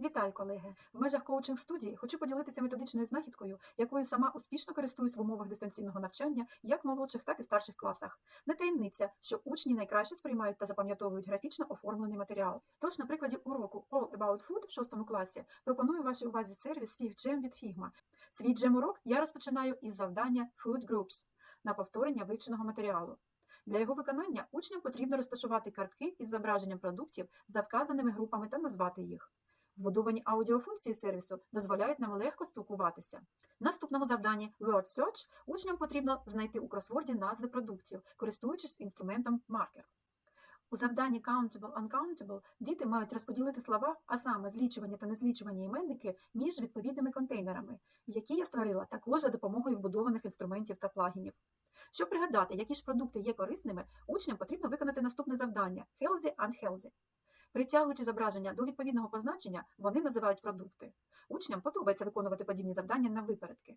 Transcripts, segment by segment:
Вітаю, колеги! В межах коучинг студії хочу поділитися методичною знахідкою, якою сама успішно користуюсь в умовах дистанційного навчання як в молодших, так і старших класах. Не таємниця, що учні найкраще сприймають та запам'ятовують графічно оформлений матеріал. Тож, на прикладі уроку All About Food в шостому класі пропоную вашій увазі сервіс FigJam від Figma. Свій джем-урок я розпочинаю із завдання Food Groups на повторення вивченого матеріалу. Для його виконання учням потрібно розташувати картки із зображенням продуктів за вказаними групами та назвати їх. Вбудовані аудіофункції сервісу дозволяють нам легко спілкуватися. В наступному завданні Word Search учням потрібно знайти у кросворді назви продуктів, користуючись інструментом маркер. У завданні Countable Uncountable діти мають розподілити слова, а саме злічувані та незлічувані іменники між відповідними контейнерами, які я створила також за допомогою вбудованих інструментів та плагінів. Щоб пригадати, які ж продукти є корисними, учням потрібно виконати наступне завдання Healthy and Healthy. Притягуючи зображення до відповідного позначення, вони називають продукти. Учням подобається виконувати подібні завдання на випередки.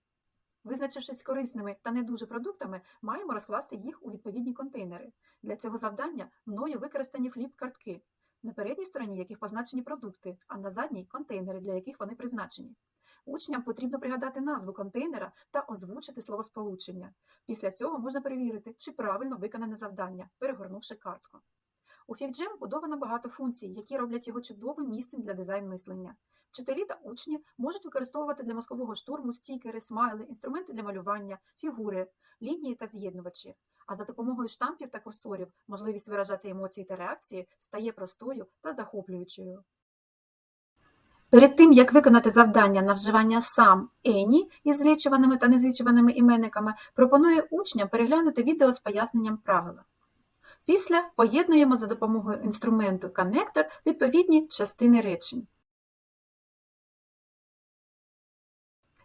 Визначившись корисними та не дуже продуктами, маємо розкласти їх у відповідні контейнери. Для цього завдання мною використані фліп-картки, на передній стороні яких позначені продукти, а на задній контейнери, для яких вони призначені. Учням потрібно пригадати назву контейнера та озвучити словосполучення. Після цього можна перевірити, чи правильно виконане завдання, перегорнувши картку. У FigJam будовано багато функцій, які роблять його чудовим місцем для дизайн-мислення. Вчителі та учні можуть використовувати для мозкового штурму стікери, смайли, інструменти для малювання, фігури, лінії та з'єднувачі. А за допомогою штампів та курсорів можливість виражати емоції та реакції стає простою та захоплюючою. Перед тим, як виконати завдання на вживання сам Ені із злічуваними та незлічуваними іменниками, пропоную учням переглянути відео з поясненням правила. Після поєднуємо за допомогою інструменту коннектор відповідні частини речень.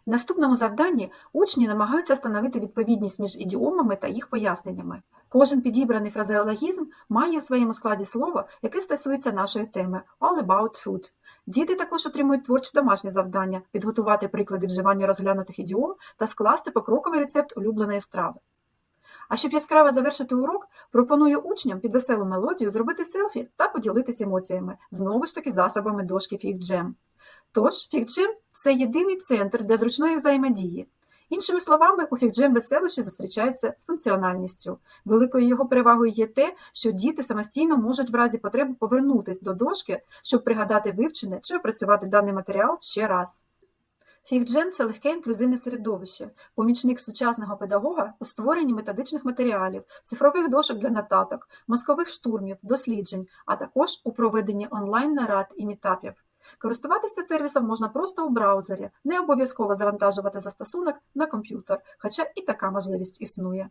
В наступному завданні учні намагаються встановити відповідність між ідіомами та їх поясненнями. Кожен підібраний фразеологізм має у своєму складі слово, яке стосується нашої теми All about food. Діти також отримують творче домашнє завдання підготувати приклади вживання розглянутих ідіом та скласти покроковий рецепт улюбленої страви. А щоб яскраво завершити урок, пропоную учням під веселу мелодію зробити селфі та поділитися емоціями, знову ж таки засобами дошки FigJam. Тож, FigJam – це єдиний центр для зручної взаємодії. Іншими словами, у FigJam веселощі зустрічаються з функціональністю. Великою його перевагою є те, що діти самостійно можуть в разі потреби повернутися до дошки, щоб пригадати вивчене чи опрацювати даний матеріал ще раз. FigJam – це легке інклюзивне середовище, помічник сучасного педагога у створенні методичних матеріалів, цифрових дошок для нотаток, мозкових штурмів, досліджень, а також у проведенні онлайн-нарад і мітапів. Користуватися сервісом можна просто у браузері, не обов'язково завантажувати застосунок на комп'ютер, хоча і така можливість існує.